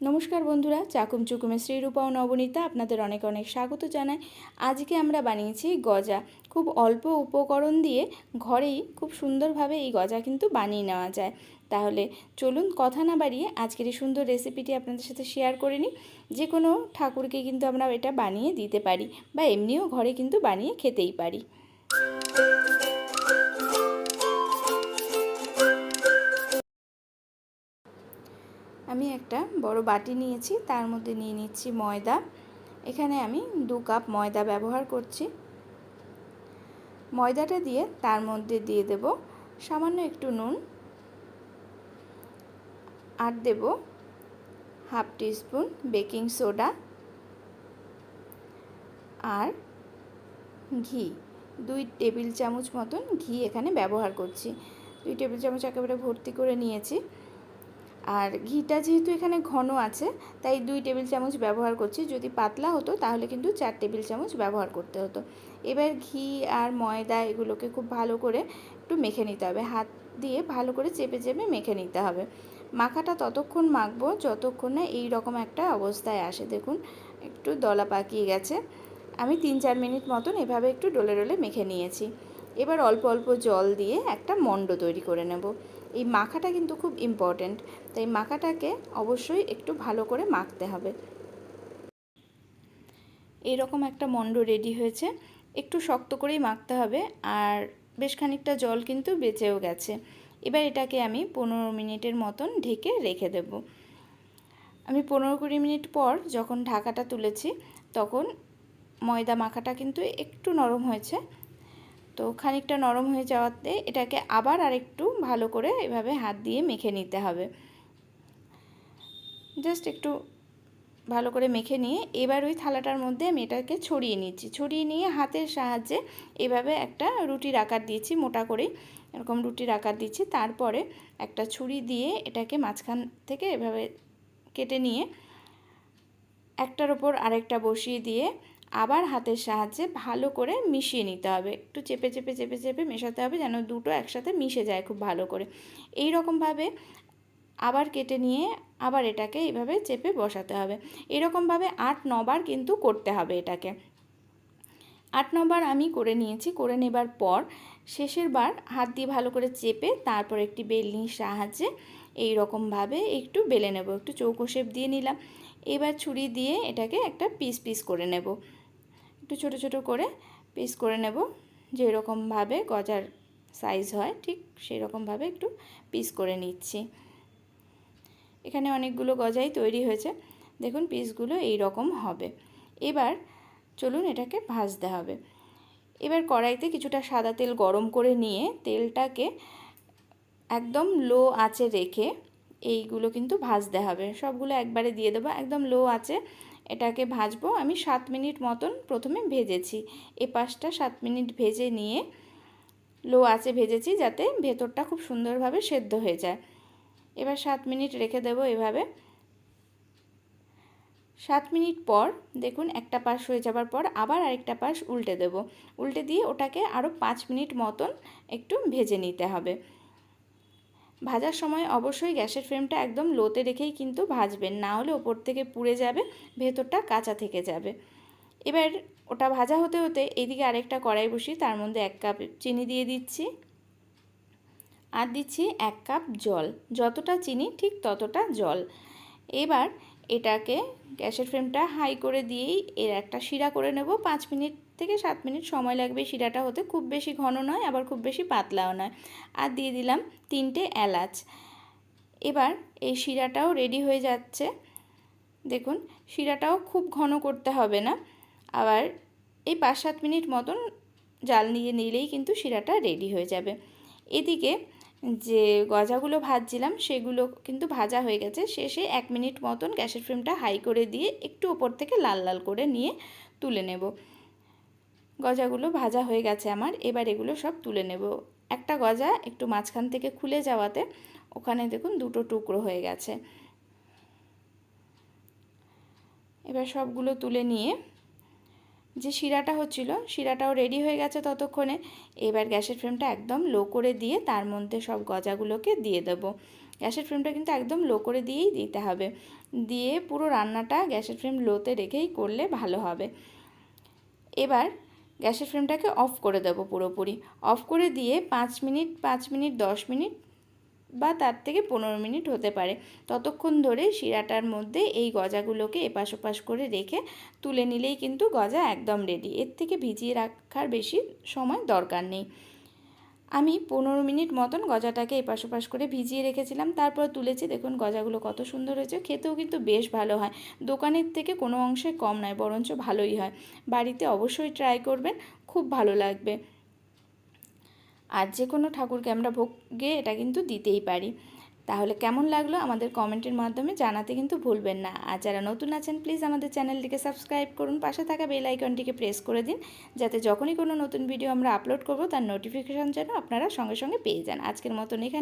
নমস্কার বন্ধুরা, চাকুম চুকুমে শ্রীরূপা ও নবনীতা আপনাদের অনেক অনেক স্বাগত জানাই। আজকে আমরা বানিয়েছি গজা। খুব অল্প উপকরণ দিয়ে ঘরেই খুব সুন্দরভাবে এই গজা কিন্তু বানিয়ে নেওয়া যায়। তাহলে চলুন কথা না বাড়িয়ে আজকের এই সুন্দর রেসিপিটি আপনাদের সাথে শেয়ার করে নিই। যে কোনো ঠাকুরকে কিন্তু আমরা এটা বানিয়ে দিতে পারি বা এমনিও ঘরে কিন্তু বানিয়ে খেতেই পারি। আমি একটা বড় বাটি নিয়েছি, তার মধ্যে নিয়ে নিচ্ছি ময়দা। এখানে আমি দু কাপ ময়দা ব্যবহার করছি। ময়দাটা দিয়ে তার মধ্যে দিয়ে দেব সামান্য একটু নুন আর দেব হাফ টিস্পুন বেকিং সোডা আর ঘি। দুই টেবিল চামচ মতন ঘি এখানে ব্যবহার করছি। দুই টেবিল চামচ একেবারে ভর্তি করে নিয়েছি। আর ঘিটা যেহেতু এখানে ঘন আছে, তাই দুই টেবিল চামচ ব্যবহার করছি। যদি পাতলা হতো, তাহলে কিন্তু চার টেবিল চামচ ব্যবহার করতে হতো। এবার ঘি আর ময়দা এগুলোকে খুব ভালো করে একটু মেখে নিতে হবে। হাত দিয়ে ভালো করে চেপে চেপে মেখে নিতে হবে। মাখাটা ততক্ষণ মাখবো, যতক্ষণ না এই রকম একটা অবস্থায় আসে। দেখুন, একটু দলা পাকিয়ে গেছে। আমি তিন চার মিনিট মতন এভাবে একটু ডলে ডলে মেখে নিয়েছি। এবার অল্প অল্প জল দিয়ে একটা মণ্ড তৈরি করে নেব। এই মাখাটা কিন্তু খুব ইম্পর্ট্যান্ট তাই মাখাটাকে অবশ্যই একটু ভালো করে মাখতে হবে। এরকম একটা মণ্ড রেডি হয়েছে, একটু শক্ত করেই মাখতে হবে আর বেশ খানিকটা জল কিন্তু বেঁচেও গেছে। এবার এটাকে আমি পনেরো মিনিটের মতন ঢেকে রেখে দেব। আমি পনেরো কুড়ি মিনিট পর যখন ঢাকাটা তুলেছি, তখন ময়দা মাখাটা কিন্তু একটু নরম হয়েছে। তো খানিকটা নরম হয়ে যাওয়াতে এটাকে আবার আরেকটু ভালো করে এভাবে হাত দিয়ে মেখে নিতে হবে। জাস্ট একটু ভালো করে মেখে নিয়ে এবার ওই থালাটার মধ্যে আমি এটাকে ছড়িয়ে নিচ্ছি। ছড়িয়ে নিয়ে হাতের সাহায্যে এভাবে একটা রুটির আকার দিয়েছি, মোটা করে এরকম রুটির আকার দিচ্ছি। তারপরে একটা ছুরি দিয়ে এটাকে মাঝখান থেকে এভাবে কেটে নিয়ে একটার ওপর আরেকটা বসিয়ে দিয়ে আবার হাতের সাহায্যে ভালো করে মিশিয়ে নিতে হবে। একটু চেপে চেপে চেপে চেপে মেশাতে হবে যেন দুটো একসাথে মিশে যায় খুব ভালো করে। এই রকমভাবে আবার কেটে নিয়ে আবার এটাকে এইভাবে চেপে বসাতে হবে। এরকমভাবে আট নবার কিন্তু করতে হবে এটাকে। আট নবার আমি করে নিয়েছি। করে নেবার পর শেষের বার হাত দিয়ে ভালো করে চেপে তারপর একটি বেলনির সাহায্যে এই রকমভাবে একটু বেলে নেব। একটু চৌকো শেপ দিয়ে নিলাম। এবার ছুরি দিয়ে এটাকে একটা পিস পিস করে নেব। একটু ছোট ছোট করে পিস করে নেব। যেরকমভাবে গজার সাইজ হয়, ঠিক সেই রকমভাবে একটু পিস করে নিচ্ছি। এখানে অনেকগুলো গজাই তৈরি হয়েছে। দেখুন পিসগুলো এই রকম হবে। এবার চলুন এটাকে ভাজতে হবে। এবার কড়াইতে কিছুটা সাদা তেল গরম করে নিয়ে তেলটাকে একদম লো আঁচে রেখে এইগুলো কিন্তু ভাজতে হবে। সবগুলো একবারে দিয়ে দেবো, একদম লো আছে এটাকে ভাজবো। আমি সাত মিনিট মতন প্রথমে ভেজেছি। এ পাশটা সাত মিনিট ভেজে নিয়ে লো আছে ভেজেছি যাতে ভেতরটা খুব সুন্দরভাবে সেদ্ধ হয়ে যায়। এবার সাত মিনিট রেখে দেবো এভাবে। সাত মিনিট পর দেখুন একটা পাশ হয়ে যাবার পর আবার আরেকটা পাশ উল্টে দেব। উল্টে দিয়ে ওটাকে আরও পাঁচ মিনিট মতন একটু ভেজে নিতে হবে। ভাজার সময় অবশ্যই গ্যাসের ফ্লেমটা একদম লোতে রেখেই কিন্তু ভাজবেন, না হলে ওপর থেকে পুড়ে যাবে, ভেতরটা কাঁচা থেকে যাবে। এবার ওটা ভাজা হতে হতে এইদিকে আরেকটা কড়াই বসিয়ে তার মধ্যে এক কাপ চিনি দিয়ে দিচ্ছি। আর দিচ্ছি এক কাপ জল, যতটা চিনি ঠিক ততটা জল। এবার এটাকে গ্যাসের ফ্লেমটা হাই করে দিয়েই এর একটা শিরা করে নেব। পাঁচ মিনিট থেকে সাত মিনিট সময় লাগবে শিরাটা হতে। খুব বেশি ঘন নয়, আবার খুব বেশি পাতলাও নয়। আর দিয়ে দিলাম তিনটে এলাচ। এবার এই শিরাটাও রেডি হয়ে যাচ্ছে। দেখুন, শিরাটাও খুব ঘন করতে হবে না। আবার এই পাঁচ সাত মিনিট মতন জাল নিয়ে নিলেই কিন্তু শিরাটা রেডি হয়ে যাবে। এদিকে যে গজাগুলো ভাজছিলাম সেগুলো কিন্তু ভাজা হয়ে গেছে। শেষে এক মিনিট মতন গ্যাসের ফ্লেমটা হাই করে দিয়ে একটু ওপর থেকে লাল লাল করে নিয়ে তুলে নেব। গজাগুলো ভাজা হয়ে গেছে আমার, এবার এগুলো সব তুলে নেব। একটা গজা একটু মাঝখান থেকে খুলে যাওয়াতে ওখানে দেখুন দুটো টুকরো হয়ে গেছে। এবার সবগুলো তুলে নিয়ে যে শিরাটা হচ্ছিল, শিরাটাও রেডি হয়ে গেছে ততক্ষণে। এবার গ্যাসের ফ্লেমটা একদম লো করে দিয়ে তার মধ্যে সব গজাগুলোকে দিয়ে দেব। গ্যাসের ফ্লেমটা কিন্তু একদম লো করে দিয়েই দিতে হবে। দিয়ে পুরো রান্নাটা গ্যাসের ফ্লেম লোতে রেখেই করলে ভালো হবে। এবার গ্যাসের ফ্লেমটাকে অফ করে দেবো পুরোপুরি। অফ করে দিয়ে পাঁচ মিনিট পাঁচ মিনিট, দশ মিনিট বা তার থেকে পনেরো মিনিট হতে পারে। ততক্ষণ ধরে শিরাটার মধ্যে এই গজাগুলোকে এপাশ ওপাশ করে রেখে তুলে নিলেই কিন্তু গজা একদম রেডি এর থেকে ভিজিয়ে রাখার বেশি সময় দরকার নেই। আমি পনেরো মিনিট মতন গজাটাকে এপাশ ওপাশ করে ভিজিয়ে রেখেছিলাম, তারপর তুলেছি। দেখুন গজাগুলো কত সুন্দর হয়েছে, খেতেও কিন্তু বেশ ভালো হয়। দোকানের থেকে কোনো অংশে কম নয়, বরঞ্চ ভালোই হয়। বাড়িতে অবশ্যই ট্রাই করবেন, খুব ভালো লাগবে। আর যে কোনো ঠাকুরকে আমরা ভোগে এটা কিন্তু দিতেই পারি। তাহলে কেমন লাগল আমাদের কমেন্টের মাধ্যমে জানাতে কিন্তু ভুলবেন না। আর যারা নতুন আছেন প্লিজ আমাদের চ্যানেলটিকে সাবস্ক্রাইব করুন। পাশে থাকা বেল আইকনটিকে প্রেস করে দিন, যাতে যখনই কোনো নতুন ভিডিও আমরা আপলোড করব, তার নোটিফিকেশান যেন আপনারা সঙ্গে সঙ্গে পেয়ে যান। আজকের মতন এখানে।